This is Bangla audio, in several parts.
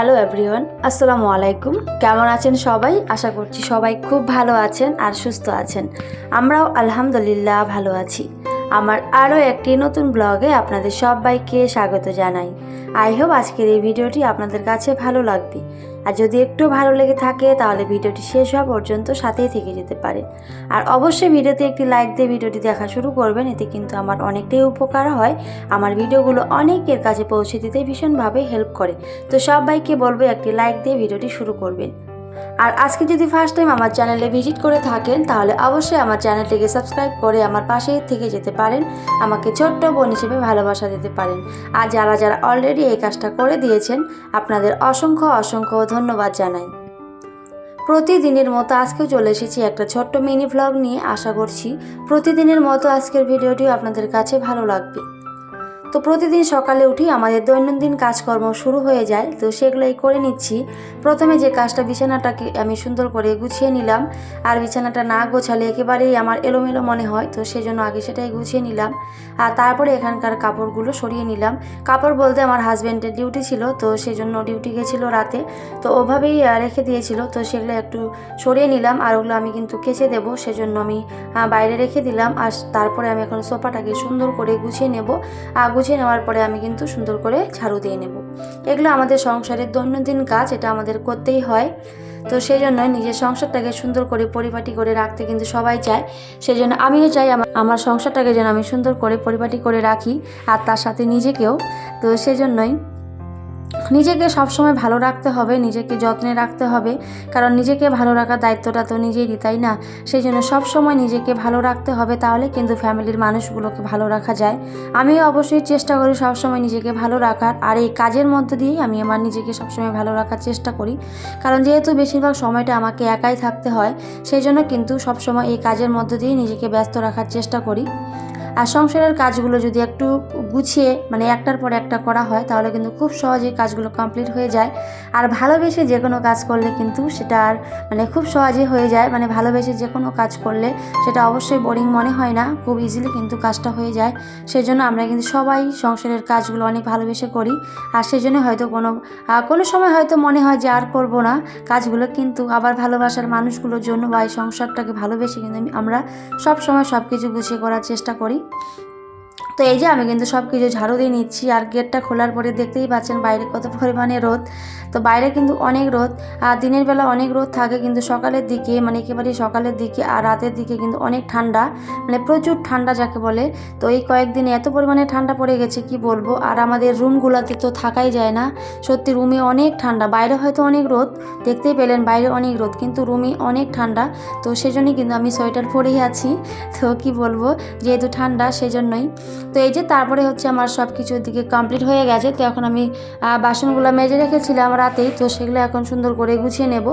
হ্যালো এভরিওয়ান, আসসালামু আলাইকুম। কেমন আছেন সবাই? আশা করছি সবাই খুব ভালো আছেন আর সুস্থ আছেন। আমরাও আলহামদুলিল্লাহ ভালো আছি। আমার আরও একটি নতুন ব্লগে আপনাদের সবাইকে স্বাগত জানাই। আই হোপ আজকের এই ভিডিওটি আপনাদের কাছে ভালো লাগবে। আর যদি একটু ভালো লেগে থাকে, তাহলে ভিডিওটি শেষ হওয়া পর্যন্ত সাথেই থেকে যেতে পারে আর অবশ্যই ভিডিওতে একটি লাইক দিয়ে ভিডিওটি দেখা শুরু করবেন, এতে কিন্তু আমার অনেকটাই উপকার হয়। আমার ভিডিওগুলো অনেকের কাছে পৌঁছে দিতে ভীষণভাবে হেল্প করে। তো সবাইকে বলব একটি লাইক দিয়ে ভিডিওটি শুরু করবেন। আর আজকে যদি ফার্স্ট টাইম আমার চ্যানেলে ভিজিট করে থাকেন, তাহলে অবশ্যই আমার চ্যানেলটিকে সাবস্ক্রাইব করে আমার পাশে থেকে যেতে পারেন। আমাকে ছোট্ট বোন হিসেবে ভালোবাসা দিতে পারেন। আর যারা যারা অলরেডি এই কাজটা করে দিয়েছেন, আপনাদের অসংখ্য অসংখ্য ধন্যবাদ জানাই। প্রতিদিনের মতো আজকেও চলে এসেছি একটা ছোট্ট মিনি ভ্লগ নিয়ে। আশা করছি প্রতিদিনের মতো আজকের ভিডিওটিও আপনাদের কাছে ভালো লাগবে। তো প্রতিদিন সকালে উঠি আমাদের দৈনন্দিন কাজকর্ম শুরু হয়ে যায়, তো সেগুলোই করে নিচ্ছি। প্রথমে যে কাজটা বিছানাটাকে আমি সুন্দর করে গুছিয়ে নিলাম, আর বিছানাটা না গোছালে একেবারেই আমার এলোমেলো মনে হয়, তো সেজন্য আগে সেটাই গুছিয়ে নিলাম। আর তারপরে এখানকার কাপড়গুলো সরিয়ে নিলাম। কাপড় বলতে আমার হাজব্যান্ডের ডিউটি ছিল, তো সেজন্য ডিউটি গেছিল রাতে, তো ওভাবেই রেখে দিয়েছিল, তো সেগুলো একটু সরিয়ে নিলাম, আর ওগুলো আমি কিন্তু কেচে দেবো, সেজন্য আমি বাইরে রেখে দিলাম। আর তারপরে আমি এখন সোফাটাকে সুন্দর করে গুছিয়ে নেব। আর গুছিয়ে নেওয়ার পরে আমি কিন্তু সুন্দর করে ঝাড়ু দিয়ে নেব। এগুলো আমাদের সংসারের দৈনন্দিন কাজ, এটা আমাদের করতেই হয়। তো সেই জন্য নিজের সংসারটাকে সুন্দর করে পরিপাটি করে রাখতে কিন্তু সবাই চায়। সেই জন্য আমিও চাই আমার সংসারটাকে যেন আমি সুন্দর করে পরিপাটি করে রাখি, আর তার সাথে নিজেকেও। তো সেই জন্যই নিজেকে সবসময় ভালো রাখতে হবে, নিজেকে যত্নে রাখতে হবে। কারণ নিজেকে ভালো রাখার দায়িত্বটা তো নিজেরই, তাই না? সেই জন্য সবসময় নিজেকে ভালো রাখতে হবে, তাহলে কিন্তু ফ্যামিলির মানুষগুলোকে ভালো রাখা যায়। আমিও অবশ্যই চেষ্টা করি সবসময় নিজেকে ভালো রাখার, আর এই কাজের মধ্য দিয়েই আমি আমার নিজেকে সবসময় ভালো রাখার চেষ্টা করি। কারণ যেহেতু বেশিরভাগ সময়টা আমাকে একাই থাকতে হয় সেই জন্য কিন্তু সবসময় এই কাজের মধ্য দিয়েই নিজেকে ব্যস্ত রাখার চেষ্টা করি। আর সংসারের কাজগুলো যদি একটু গুছিয়ে মানে একটার পর একটা করা হয়, তাহলে কিন্তু খুব সহজেই কাজগুলো কমপ্লিট হয়ে যায়। আর ভালোবেসে যে কোনো কাজ করলে কিন্তু সেটা আর মানে খুব সহজে হয়ে যায়। মানে ভালোবেসে যে কোনো কাজ করলে সেটা অবশ্যই বোরিং মনে হয় না, খুব ইজিলি কিন্তু কাজটা হয়ে যায়। সেই জন্য আমরা কিন্তু সবাই সংসারের কাজগুলো অনেক ভালোবেসে করি। আর সেই জন্য হয়তো কোনো কোনো সময় হয়তো মনে হয় যে আর করব না। কাজগুলো কিন্তু আবার ভালোবাসার মানুষগুলোর জন্য বা এই সংসারটাকে ভালোবেসে কিন্তু আমরা সব সময় সব কিছু গুছিয়ে করার চেষ্টা করি। bem? তো এই যে আমি কিন্তু সব কিছু ঝাড়ু দিয়ে নিচ্ছি আর গেটটা খোলার পরে দেখতেই পাচ্ছেন বাইরে কত পরিমাণে রোদ। তো বাইরে কিন্তু অনেক রোদ, আর দিনের বেলা অনেক রোদ থাকে কিন্তু সকালের দিকে মানে একেবারে সকালের দিকে আর রাতের দিকে কিন্তু অনেক ঠান্ডা মানে প্রচুর ঠান্ডা যাকে বলে। তো এই কয়েকদিনে এত পরিমাণে ঠান্ডা পড়ে গেছে, কি বলব? আর আমাদের রুমগুলোতে তো থাকাই যায় না। সত্যি রুমে অনেক ঠান্ডা, বাইরে হয়তো অনেক রোদ, দেখতেই পেলেন বাইরে অনেক রোদ, কিন্তু রুমে অনেক ঠান্ডা। তো সেজন্যই কিন্তু আমি সোয়েটার পরেই আছি। তো কি বলব, যেহেতু ঠান্ডা সেজন্যই। তো এই যে তারপরে হচ্ছে আমার সব কিছু দিকে কমপ্লিট হয়ে গেছে। তো এখন আমি বাসনগুলো মেজে রেখেছিলাম রাতেই। তো সেগুলো এখন সুন্দর করে গুছিয়ে নেব।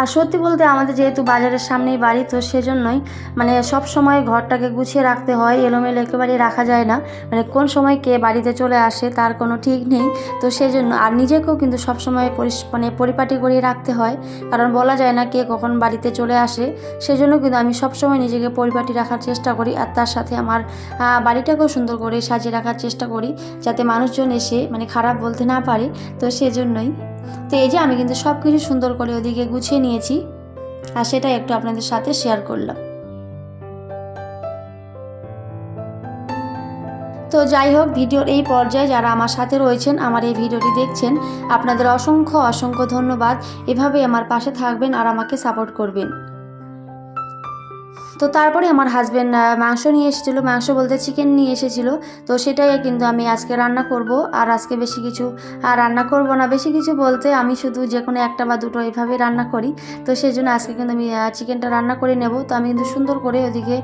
আর সত্যি বলতে আমাদের যেহেতু বাজারের সামনেই বাড়ি, তো সেজন্যই মানে সব সময় ঘরটাকে গুছিয়ে রাখতে হয়, এলোমেলো একেবারে রাখা যায় না। মানে কোন সময় কে বাড়িতে চলে আসে তার কোনো ঠিক নেই। তো সেজন্য আর নিজেকেও কিন্তু সব সময় মানে পরিপাটি করে রাখতে হয়। কারণ বলা যায় না কে কখন বাড়িতে চলে আসে। সেজন্য কিন্তু আমি সবসময় নিজেকে পরিপাটি রাখার চেষ্টা করি আর তার সাথে আমার বাড়িটাকেও সুন্দর করে সাজিয়ে রাখার চেষ্টা করি। যাতে মানুষজন এসে মানে খারাপ বলতে না পারে। তো সেজন্যই তো এই যে আমি কিন্তু সব কিছু সুন্দর করে ওদিকে গুছিয়ে নিয়েছি। আর সেটা একটু আপনাদের সাথে শেয়ার করলাম। তো যাই হোক, ভিডিওর এই পর্যায়ে যারা আমার সাথে রয়েছেন, আমার এই ভিডিওটি দেখছেন, আপনাদের অসংখ্য অসংখ্য ধন্যবাদ। এভাবে আমার পাশে থাকবেন আর আমাকে সাপোর্ট করবেন। তো তারপরে আমার হাজব্যান্ড মাংস নিয়ে এসেছিল, মাংস বলতে চিকেন নিয়ে এসেছিল। তো সেটাই কিন্তু আমি আজকে রান্না করব। আর আজকে বেশি কিছু, আর রান্না করব না, বেশি কিছু বলতে আমি শুধু যে কোনো একটা বা দুটো এইভাবেই রান্না করি। তো সেই জন্য আজকে কিন্তু আমি চিকেনটা রান্না করে নেব। তো আমি কিন্তু সুন্দর করে ওদিকে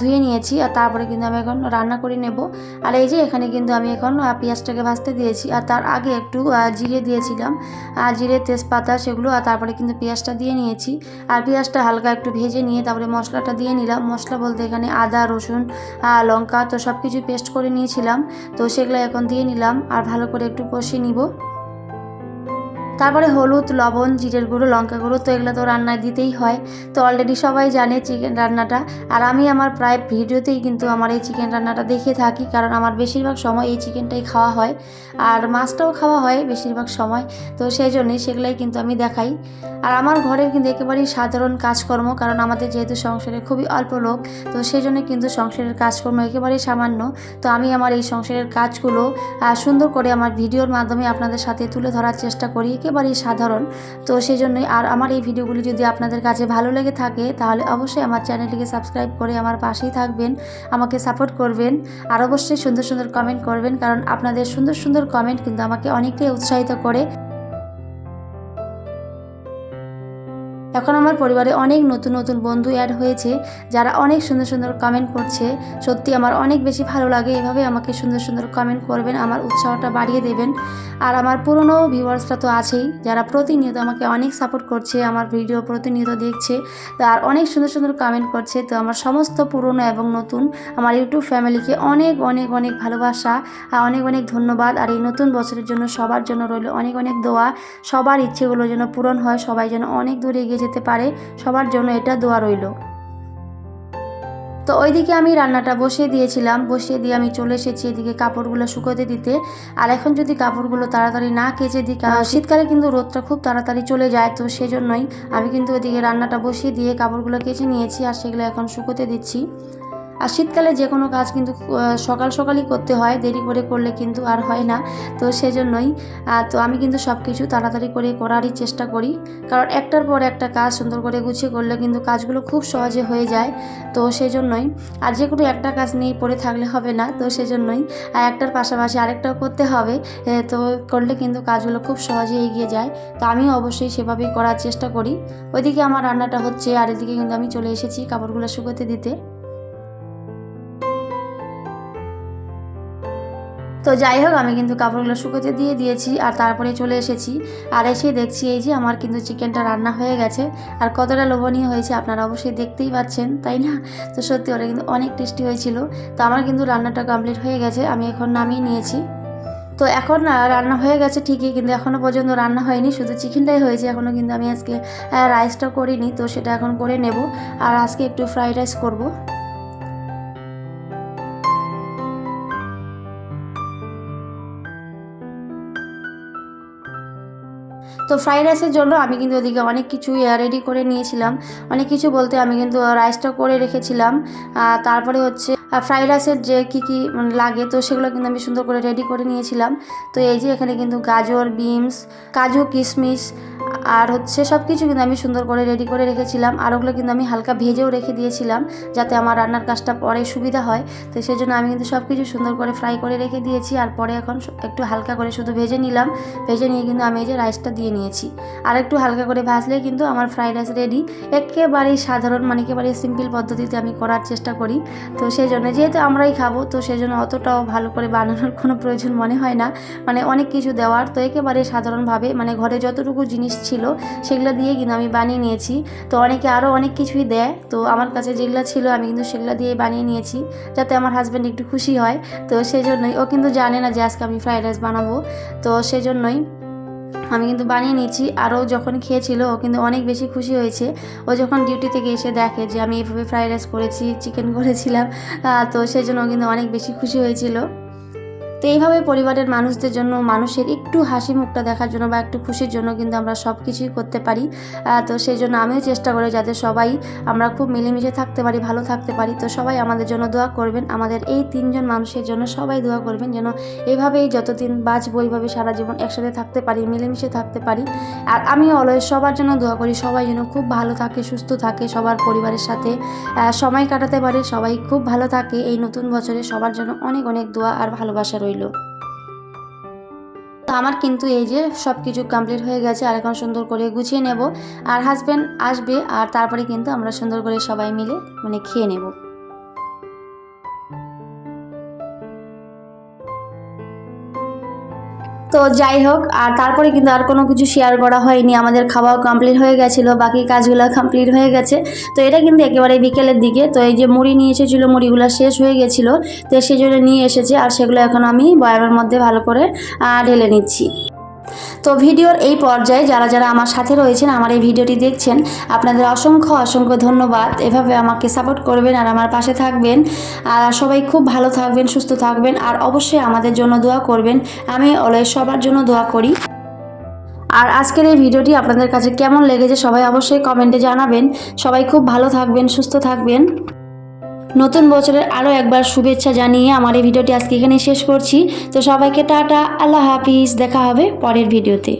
ধুয়ে নিয়েছি। আর তারপরে কিন্তু আমি এখন রান্না করে নেব। আর এই যে এখানে কিন্তু আমি এখন পেঁয়াজটাকে ভাজতে দিয়েছি। আর তার আগে একটু জিরে দিয়েছিলাম। আর জিরে, তেজপাতা সেগুলো, আর তারপরে কিন্তু পেঁয়াজটা দিয়ে নিয়েছি। আর পেঁয়াজটা হালকা একটু ভেজে নিয়ে তারপরে মশলাটা নিলাম। মশলা বলতে এখানে আদা, রসুন লঙ্কা তো সব কিছু পেস্ট করে নিয়েছিলাম। তো সেগুলো এখন দিয়ে নিলাম আর ভালো করে একটু কষিয়ে নিব। তারপরে হলুদ, লবণ, জিরের গুঁড়ো, লঙ্কা গুঁড়ো তো এগুলো তো রান্নায় দিতেই হয়। তো অলরেডি সবাই জানে চিকেন রান্নাটা। আর আমি আমার প্রায় ভিডিওতেই কিন্তু আমার এই চিকেন রান্নাটা দেখে থাকি, কারণ আমার বেশিরভাগ সময় এই চিকেনটাই খাওয়া হয়। আর মাছটাও খাওয়া হয় বেশিরভাগ সময়। তো সেই জন্যই সেগুলাই কিন্তু আমি দেখাই। আর আমার ঘরের কিন্তু একেবারেই সাধারণ কাজকর্ম, কারণ আমাদের যেহেতু সংসারে খুবই অল্প লোক, তো সেই জন্য কিন্তু সংসারের কাজকর্ম একেবারেই সামান্য। তো আমি আমার এই সংসারের কাজগুলো সুন্দর করে আমার ভিডিওর মাধ্যমে আপনাদের সাথে তুলে ধরার চেষ্টা করি। একেবারেই সাধারণ। তো সেই জন্যই আর আমার এই ভিডিওগুলি যদি আপনাদের কাছে ভালো লেগে থাকে, তাহলে অবশ্যই আমার চ্যানেলটিকে সাবস্ক্রাইব করে আমার পাশেই থাকবেন, আমাকে সাপোর্ট করবেন, আর অবশ্যই সুন্দর সুন্দর কমেন্ট করবেন, কারণ আপনাদের সুন্দর সুন্দর কমেন্ট কিন্তু আমাকে অনেকটাই উৎসাহিত করে। এখন আমার পরিবারে অনেক নতুন নতুন বন্ধু অ্যাড হয়েছে, যারা অনেক সুন্দর সুন্দর কমেন্ট করছে। সত্যি আমার অনেক বেশি ভালো লাগে এভাবে আমাকে সুন্দর সুন্দর কমেন্ট করবেন, আমার উৎসাহটা বাড়িয়ে দেবেন। আর আমার পুরনো ভিউয়ার্সরা তো আছেই, যারা প্রতিনিয়ত আমাকে অনেক সাপোর্ট করছে, আমার ভিডিও প্রতিনিয়ত দেখছে, তো আর অনেক সুন্দর সুন্দর কমেন্ট করছে, তো আমার সমস্ত পুরনো এবং নতুন আমার ইউটিউব ফ্যামিলিকে অনেক অনেক অনেক ভালোবাসা, আর অনেক অনেক ধন্যবাদ। আর এই নতুন বছরের জন্য সবার জন্য রইল অনেক অনেক দোয়া। সবার ইচ্ছেগুলো যেন পূরণ হয়, সবাই যেন অনেক দূরে এগিয়ে যেতে পারে, সবার জন্য এটা দোয়া রইল। তো ওইদিকে আমি রান্নাটা বসিয়ে দিয়েছিলাম, বসিয়ে দিয়ে আমি চলে এসেছি এদিকে কাপড়গুলো শুকোতে দিতে। আর এখন যদি কাপড়গুলো তাড়াতাড়ি না কেচে দিই শীতকালে কিন্তু রোদটা খুব তাড়াতাড়ি চলে যায়, তো সেজন্যই আমি কিন্তু ওইদিকে রান্নাটা বসিয়ে দিয়ে কাপড়গুলো কেচে নিয়েছি আর সেগুলো এখন শুকোতে দিচ্ছি। আর শীতকালে যে কোনো কাজ কিন্তু সকাল সকালই করতে হয়, দেরি করে করলে কিন্তু আর হয় না। তো সেজন্যই তো আমি কিন্তু সব কিছু তাড়াতাড়ি করে করারই চেষ্টা করি। কারণ একটার পর একটা কাজ সুন্দর করে গুছিয়ে করলে কিন্তু কাজগুলো খুব সহজে হয়ে যায়। তো সেই জন্যই আর যে কোনো একটা কাজ নিয়ে পড়ে থাকলে হবে না। তো সেজন্যই একটার পাশাপাশি আরেকটাও করতে হবে। তো করলে কিন্তু কাজগুলো খুব সহজে এগিয়ে যায়। তো আমিও অবশ্যই সেভাবেই করার চেষ্টা করি। ওইদিকে আমার রান্নাটা হচ্ছে, আর এদিকে কিন্তু আমি চলে এসেছি কাপড়গুলো শুকোতে দিতে। তো যাই হোক, আমি কিন্তু কাপড়গুলো শুকোতে দিয়ে দিয়েছি আর তারপরে চলে এসেছি আর এসে দেখছি এই যে আমার কিন্তু চিকেনটা রান্না হয়ে গেছে আর কতটা লোভনীয় হয়েছে আপনারা অবশ্যই দেখতেই পাচ্ছেন, তাই না? তো সত্যি ওটা কিন্তু অনেক টেস্টি হয়েছিল। তো আমার কিন্তু রান্নাটা কমপ্লিট হয়ে গেছে, আমি এখন নামিয়ে নিয়েছি। তো এখন রান্না হয়ে গেছে ঠিকই, কিন্তু এখনও পর্যন্ত রান্না হয়নি, শুধু চিকেনটাই হয়েছে এখনও কিন্তু আমি আজকে রাইসটা করিনি, তো সেটা এখন করে নেব। আর আজকে একটু ফ্রাইড রাইস করব। তো ফ্রাইড রাইসের জন্য আমি কিন্তু ওদিকে অনেক কিছু রেডি করে নিয়েছিলাম। অনেক কিছু বলতে আমি কিন্তু রাইসটা করে রেখেছিলাম। তারপরে হচ্ছে ফ্রাইড রাইসের যে কী কী লাগে, তো সেগুলো কিন্তু আমি সুন্দর করে রেডি করে নিয়েছিলাম। তো এই যে এখানে কিন্তু গাজর বিনস কাজু, কিশমিশ, আর হচ্ছে সব কিছু কিন্তু আমি সুন্দর করে রেডি করে রেখেছিলাম। আর ওগুলো কিন্তু আমি হালকা ভেজেও রেখে দিয়েছিলাম, যাতে আমার রান্নার কাজটা পরে সুবিধা হয়। তো সেই জন্য আমি কিন্তু সব কিছু সুন্দর করে ফ্রাই করে রেখে দিয়েছি। আর পরে এখন একটু হালকা করে শুধু ভেজে নিলাম। ভেজে নিয়ে কিন্তু আমি এই যে রাইসটা দিয়ে নিয়েছি। আর একটু হালকা করে ভাজলে কিন্তু আমার ফ্রাইড রাইস রেডি একেবারেই সাধারণ মানে একেবারে সিম্পল পদ্ধতিতে আমি করার চেষ্টা করি। তো সেই জন্য যেহেতু আমরাই খাব, তো সেই জন্য অতটাও ভালো করে বানানোর কোনো প্রয়োজন মনে হয় না। মানে অনেক কিছু দেওয়ার, তো একেবারে সাধারণভাবে মানে ঘরে যতটুকু জিনিস ছিল, সেগুলো দিয়ে কিন্তু আমি বানিয়ে নিয়েছি। তো অনেকে আরও অনেক কিছুই দেয়, তো আমার কাছে যেগুলো ছিল আমি কিন্তু সেগুলো দিয়ে বানিয়ে নিয়েছি, যাতে আমার হাজব্যান্ড একটু খুশি হয়। তো সেই জন্যই ও কিন্তু জানে না যে আজকে আমি ফ্রাইড রাইস বানাবো। তো সেই জন্যই আমি কিন্তু বানিয়ে নিয়েছি। আরও যখন খেয়েছিল, ও কিন্তু অনেক বেশি খুশি হয়েছে। ও যখন ডিউটি থেকে এসে দেখে যে আমি এভাবে ফ্রাইড রাইস করেছি চিকেন করেছিলাম তো সেই জন্য ও কিন্তু অনেক বেশি খুশি হয়েছিল। তো এইভাবে পরিবারের মানুষদের জন্য, মানুষের একটু হাসি মুখটা দেখার জন্য বা একটু খুশির জন্য কিন্তু আমরা সব কিছুই করতে পারি। তো সেই জন্য আমিও চেষ্টা করি যাতে সবাই আমরা খুব মিলেমিশে থাকতে পারি, ভালো থাকতে পারি। তো সবাই আমাদের জন্য দোয়া করবেন। আমাদের এই তিনজন মানুষের জন্য সবাই দোয়া করবেন যেন এভাবেই যতদিন বাঁচবো এইভাবে সারা জীবন একসাথে থাকতে পারি, মিলেমিশে থাকতে পারি। আর আমি অলওয়েজ সবার জন্য দোয়া করি, সবাই যেন খুব ভালো থাকে, সুস্থ থাকে, সবার পরিবারের সাথে সময় কাটাতে পারে, সবাই খুব ভালো থাকে। এই নতুন বছরে সবার জন্য অনেক অনেক দোয়া আর ভালোবাসা রইল। তো আমার কিন্তু এই যে সব কিছু কমপ্লিট হয়ে গেছে, আর এখন সুন্দর করে গুছিয়ে নেব। আর হাজব্যান্ড আসবে, আর তারপরে কিন্তু আমরা সুন্দর করে সবাই মিলে মানে খেয়ে নেব। তো যাই হোক, আর তারপরে কিন্তু আর কোনো কিছু শেয়ার করা হয়নি। আমাদের খাওয়াও কমপ্লিট হয়ে গেছিল, বাকি কাজগুলো কমপ্লিট হয়ে গেছে। তো এটা কিন্তু একেবারে বিকেলের দিকে। তো এই যে মুড়ি নিয়ে এসেছিল, মুড়িগুলো শেষ হয়ে গেছিল, তো সেই জন্য নিয়ে এসেছে, আর সেগুলো এখন আমি বয়ামের মধ্যে ভালো করে ঢেলে নিচ্ছি। তো ভিডিওর এই পর্যায়ে যারা যারা আমার সাথে রয়েছেন, আমার এই ভিডিওটি দেখছেন, আপনাদের অসংখ্য অসংখ্য ধন্যবাদ। এভাবে আমাকে সাপোর্ট করবেন আর আমার পাশে থাকবেন। আর সবাই খুব ভালো থাকবেন, সুস্থ থাকবেন। আর অবশ্যই আমাদের জন্য দোয়া করবেন। আমি অলওয়েজ সবার জন্য দোয়া করি। আর আজকের এই ভিডিওটি আপনাদের কাছে কেমন লেগেছে সবাই অবশ্যই কমেন্টে জানাবেন। সবাই খুব ভালো থাকবেন, সুস্থ থাকবেন। নতুন বছরের আরও একবার শুভেচ্ছা জানিয়ে আমার এই ভিডিওটি আজকে এখানে শেষ করছি। তো সবাইকে টাটা, আল্লাহ হাফিজ, দেখা হবে পরের ভিডিওতে।